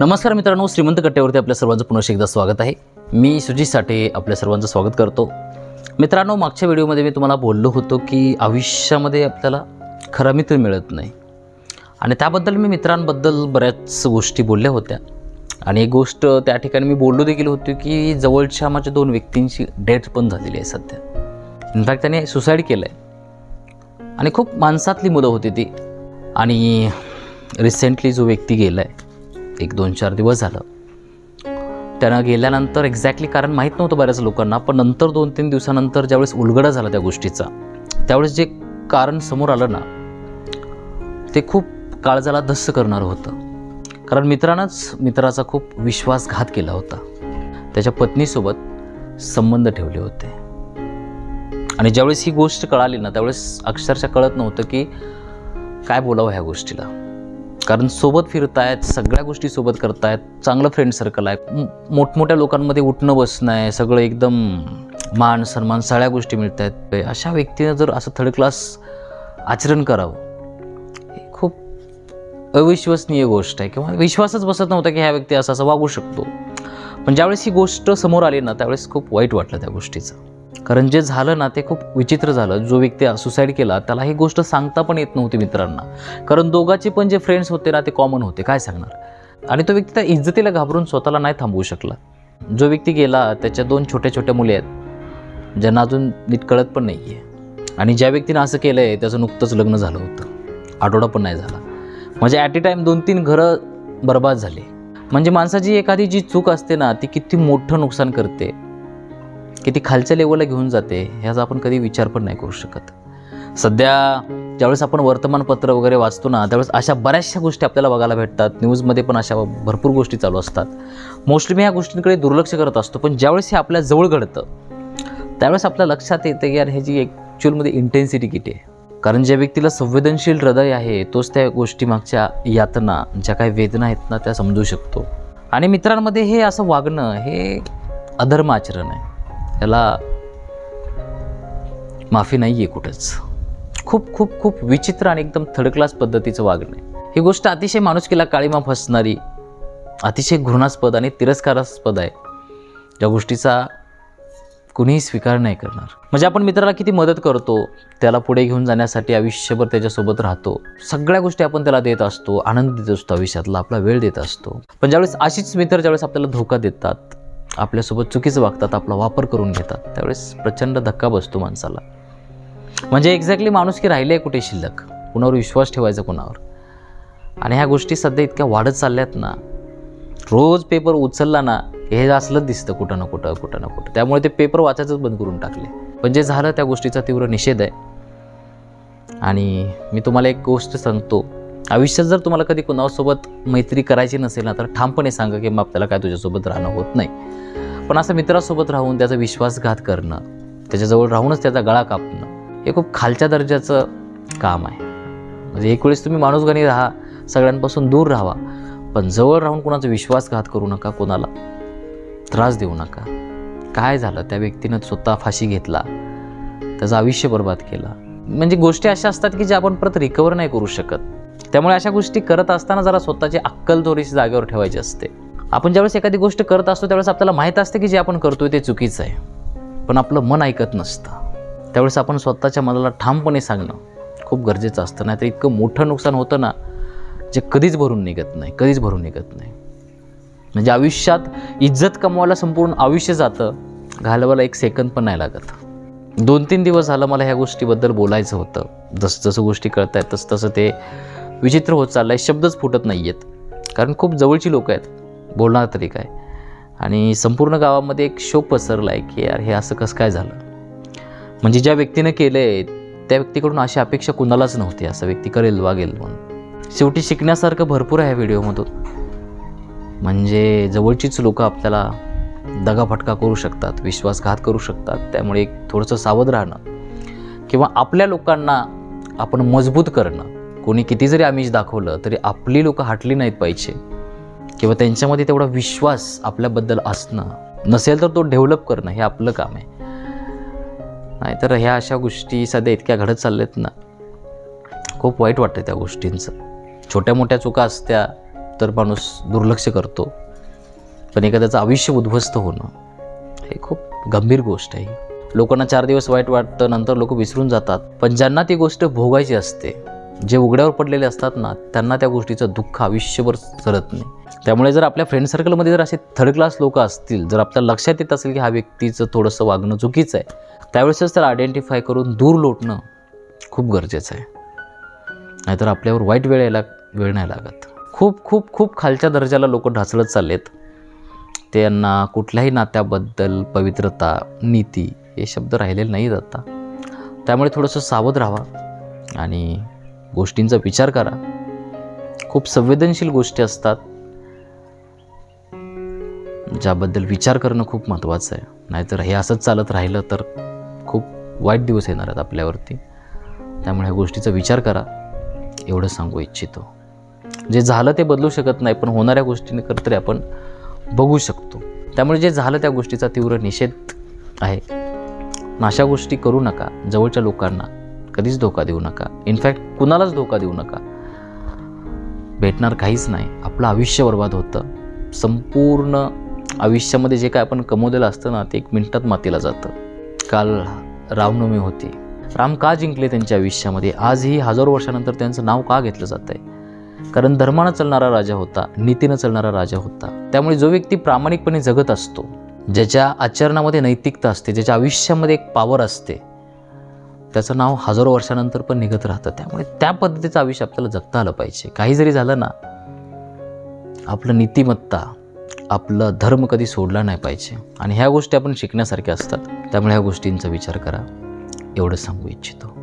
नमस्कार मित्रांनो श्रीमंत कट्ट्यावरती आपल्या सर्वांचं पुन्हा एकदा स्वागत आहे. मी सुजित साठे आपल्या सर्वांचं स्वागत करतो. मित्रांनो मागच्या व्हिडिओमध्ये मी तुम्हाला बोललो होतो की आयुष्यामध्ये आपल्याला खरा मित्र मिळत नाही. आणि त्याबद्दल मी मित्रांबद्दल बऱ्याच गोष्टी बोलल्या होत्या. आणि एक गोष्ट त्या ठिकाणी मी बोललो देखील होती की जवळच्या माझ्या दोन व्यक्तींची डेथ पण झालेली आहे सध्या. इनफॅक्ट त्याने सुसाईड केलं आहे आणि खूप माणसातली मुलं होती ती. आणि रिसेंटली जो व्यक्ती गेला आहे एक दोन चार दिवस झालं. त्यानं गेल्यानंतर एक्झॅक्टली कारण माहीत नव्हतं बऱ्याच लोकांना पण नंतर दोन तीन दिवसानंतर ज्यावेळेस उलगडा झाला त्या गोष्टीचा त्यावेळेस जे कारण समोर आलं ना ते खूप काळजाला धस्स करणारं होतं. कारण मित्रानंच मित्राचा खूप विश्वासघात केला होता. त्याच्या पत्नीसोबत संबंध ठेवले होते. आणि ज्यावेळेस ही गोष्ट कळाली ना त्यावेळेस अक्षरशः कळत नव्हतं की काय बोलावं ह्या गोष्टीला. कारण सोबत फिरतायत सगळ्या गोष्टी सोबत करतायत चांगलं फ्रेंड सर्कल आहे. मोठमोठ्या लोकांमध्ये उठणं बसणं आहे सगळं एकदम मान सन्मान सगळ्या गोष्टी मिळत आहेत अशा व्यक्तीनं जर असं थर्ड क्लास आचरण करावं हे खूप अविश्वसनीय गोष्ट आहे. किंवा विश्वासच बसत नव्हता की ह्या व्यक्ती असं असं वागू शकतो. पण ज्यावेळेस ही गोष्ट समोर आली ना त्यावेळेस खूप वाईट वाटलं त्या गोष्टीचं. कारण जे झालं ना ते खूप विचित्र झालं. जो व्यक्ती सुसाईड केला त्याला ही गोष्ट सांगता पण येत नव्हती मित्रांना. कारण दोघांचे पण जे फ्रेंड्स होते ना ते कॉमन होते. काय सांगणार? आणि तो व्यक्ती त्या इज्जतीला घाबरून स्वतःला नाही थांबवू शकला. जो व्यक्ती गेला त्याच्या दोन छोट्या छोट्या मुली आहेत ज्यांना अजून नीट कळत पण नाही आहे आणि ज्या व्यक्तीनं असं केलं आहे त्याचं नुकतंच लग्न झालं होतं. आठवडा पण नाही झाला. म्हणजे ॲट ए टाईम दोन तीन घरं बर्बाद झाली. म्हणजे माणसाची एखादी जी चूक असते ना ती किती मोठं नुकसान करते. किती खालच्या लेवलला घेऊन जाते ह्याचा आपण कधी विचार पण नाही करू शकत. सध्या ज्यावेळेस आपण वर्तमानपत्र वगैरे वाचतो ना त्यावेळेस अशा बऱ्याचशा गोष्टी आपल्याला बघायला भेटतात. न्यूजमध्ये पण अशा भरपूर गोष्टी चालू असतात. मोस्टली मी ह्या गोष्टींकडे दुर्लक्ष करत असतो पण ज्यावेळेस हे आपल्या जवळ घडतं त्यावेळेस आपल्या लक्षात येतं की यार ह्याची ॲक्च्युअलमध्ये इंटेन्सिटी किती आहे. कारण ज्या व्यक्तीला संवेदनशील हृदय आहे तोच त्या गोष्टीमागच्या यातना ज्या काही वेदना आहेत ना त्या समजू शकतो. आणि मित्रांमध्ये हे असं वागणं हे अधर्म आचरण आहे. ह्याला माफी नाही आहे कुठंच. खूप खूप खूप विचित्र आणि एकदम थर्ड क्लास पद्धतीचं वागणं आहे. ही गोष्ट अतिशय माणुसकीला काळीमा फसणारी अतिशय घृणास्पद आणि तिरस्कारास्पद आहे. ज्या गोष्टीचा कुणीही स्वीकार नाही करणार. म्हणजे आपण मित्राला किती मदत करतो त्याला पुढे घेऊन जाण्यासाठी आयुष्यभर त्याच्यासोबत राहतो. सगळ्या गोष्टी आपण त्याला देत असतो आनंद देत असतो आयुष्यातला आपला वेळ देत असतो. पण ज्यावेळेस अशीच मित्र ज्यावेळेस आपल्याला धोका देतात आपल्यासोबत चुकीचं वागतात आपला वापर करून घेतात. त्यावेळेस प्रचंड धक्का बसतो माणसाला. म्हणजे एक्झॅक्टली माणूस की राहिले आहे कुठे शिल्लक? कुणावर विश्वास ठेवायचा कुणावर? आणि ह्या गोष्टी सध्या इतक्या वाढत चालल्यात ना रोज पेपर उचलला ना हे असलंच दिसतं कुठं ना कुठं कुठं ना कुठं. त्यामुळे ते पेपर वाचायचंच बंद करून टाकले. पण जे झालं त्या गोष्टीचा तीव्र निषेध आहे. आणि मी तुम्हाला एक गोष्ट सांगतो. आयुष्यात जर तुम्हाला कधी कुणासोबत मैत्री करायची नसेल ना तर ठामपणे सांगा की मग आपल्याला काय तुझ्यासोबत राहणं होत नाही. पण असं मित्रासोबत राहून त्याचा विश्वासघात करणं त्याच्याजवळ राहूनच त्याचा गळा कापणं हे खूप खालच्या दर्जाचं काम आहे. म्हणजे एक वेळेस तुम्ही माणूसगणी राहा सगळ्यांपासून दूर राहा पण जवळ राहून कोणाचा विश्वासघात करू नका कोणाला त्रास देऊ नका. काय झालं? त्या व्यक्तीनं स्वतः फाशी घेतला त्याचं आयुष्य बर्बाद केला. म्हणजे गोष्टी अशा असतात की ज्या आपण परत रिकवर नाही करू शकत. त्यामुळे अशा गोष्टी करत असताना जरा स्वतःची अक्कल थोडीशी जागेवर ठेवायची असते. आपण ज्यावेळेस एखादी गोष्ट करत असतो त्यावेळेस आपल्याला माहीत असते की जे आपण करतोय ते चुकीचं आहे. पण आपलं मन ऐकत नसतं. त्यावेळेस आपण स्वतःच्या मनाला ठामपणे सांगणं खूप गरजेचं असतं. नाही तर इतकं मोठं नुकसान होतं ना जे कधीच भरून निघत नाही कधीच भरून निघत नाही. म्हणजे आयुष्यात इज्जत कमवायला संपूर्ण आयुष्य जातं घालवायला एक सेकंद पण नाही लागत. दोन तीन दिवस झालं मला ह्या गोष्टीबद्दल बोलायचं होतं. जसं जसं गोष्टी कळत आहेत तसं तसं ते विचित्र होत चाललं आहे शब्दच फुटत नाही आहेत कारण खूप जवळची लोकं आहेत. बोलणार तरी काय? आणि संपूर्ण गावामध्ये एक शोक पसरला आहे की यार हे असं कसं काय झालं? म्हणजे ज्या व्यक्तीनं केलं आहे त्या व्यक्तीकडून अशी अपेक्षा कुणालाच नव्हती असं व्यक्ती करेल वागेल म्हणून. शेवटी शिकण्यासारखं भरपूर आहे व्हिडिओमधून म्हणजे जवळचीच लोकं आपल्याला दगाफटका करू शकतात विश्वासघात करू शकतात त्यामुळे एक थोडंसं सावध राहणं किंवा आपल्या लोकांना आपण मजबूत करणं कोणी किती जरी आमिष दाखवलं तरी आपली लोकं हटली नाहीत पाहिजे. किंवा त्यांच्यामध्ये तेवढा विश्वास आपल्याबद्दल असणं. नसेल तर तो डेव्हलप करणं हे आपलं काम आहे. नाहीतर ह्या अशा गोष्टी सध्या इतक्या घडत चालल्यात ना. खूप वाईट वाटतं त्या गोष्टींचं. छोट्या मोठ्या चुका असत्या तर माणूस दुर्लक्ष करतो. पण एखाद्याचं आयुष्य उद्ध्वस्त होणं हे खूप गंभीर गोष्ट आहे. लोकांना चार दिवस वाईट वाटतं नंतर लोक विसरून जातात. पण ज्यांना ती गोष्ट भोगायची असते जे उघड्यावर पडलेले असतात ना त्यांना त्या गोष्टीचं दुःख आयुष्यभर सरत नाही. त्यामुळे जर आपल्या फ्रेंड सर्कलमध्ये जर असे थर्ड क्लास लोक असतील जर आपल्याला लक्षात येत असेल की हा व्यक्तीचं थोडंसं वागणं चुकीचं आहे त्यावेळेसच त्याला आयडेंटिफाय करून दूर लोटणं खूप गरजेचं आहे. नाहीतर आपल्यावर वाईट वेळ यायला वेळ नाही लागत. खूप खूप खूप खालच्या दर्जाला लोक ढासळत चाललेत. त्यांना कुठल्याही नात्याबद्दल पवित्रता नीती हे शब्द राहिलेले नाहीत आता. त्यामुळे थोडंसं सावध राहा आणि गोष्टींचा विचार करा. खूप संवेदनशील गोष्टी असतात. ज्याबद्दल विचार करणं खूप महत्त्वाचं आहे. नाहीतर हे असंच चालत राहिलं तर खूप वाईट दिवस येणार आहेत आपल्यावरती. त्यामुळे ह्या गोष्टीचा विचार करा. एवढं सांगू इच्छितो. जे झालं ते बदलू शकत नाही पण होणाऱ्या गोष्टींकर तरी आपण बघू शकतो. त्यामुळे जे झालं त्या गोष्टीचा तीव्र निषेध आहे. पण अशा गोष्टी करू नका जवळच्या लोकांना. कधीच धोका देऊ नका. इनफॅक्ट कुणालाच धोका देऊ नका. भेटणार काहीच नाही. आपलं आयुष्य बर्बाद होतं. संपूर्ण आयुष्यामध्ये जे काय आपण कमवलेलं असतं ना ते एक मिनटात मातीला जातं. काल रामनवमी होती. राम का जिंकले त्यांच्या आयुष्यामध्ये? आजही हजारो वर्षानंतर त्यांचं नाव का घेतलं जात आहे कारण धर्मानं चालणारा राजा होता नीतीनं चालणारा राजा होता. त्यामुळे जो व्यक्ती प्रामाणिकपणे जगत असतो ज्याच्या आचरणामध्ये नैतिकता असते ज्याच्या आयुष्यामध्ये एक पावर असते त्याचं नाव हजारो वर्षानंतर पण निघत राहतं. त्यामुळे त्या पद्धतीचं आयुष्य आपल्याला जगता आलं पाहिजे. काही जरी झालं ना आपलं नीतिमत्ता आपलं धर्म कधी सोडला नाही पाहिजे. आणि ह्या गोष्टी आपण शिकण्यासारख्या असतात. त्यामुळे ह्या गोष्टींचा विचार करा. एवढं सांगू इच्छितो.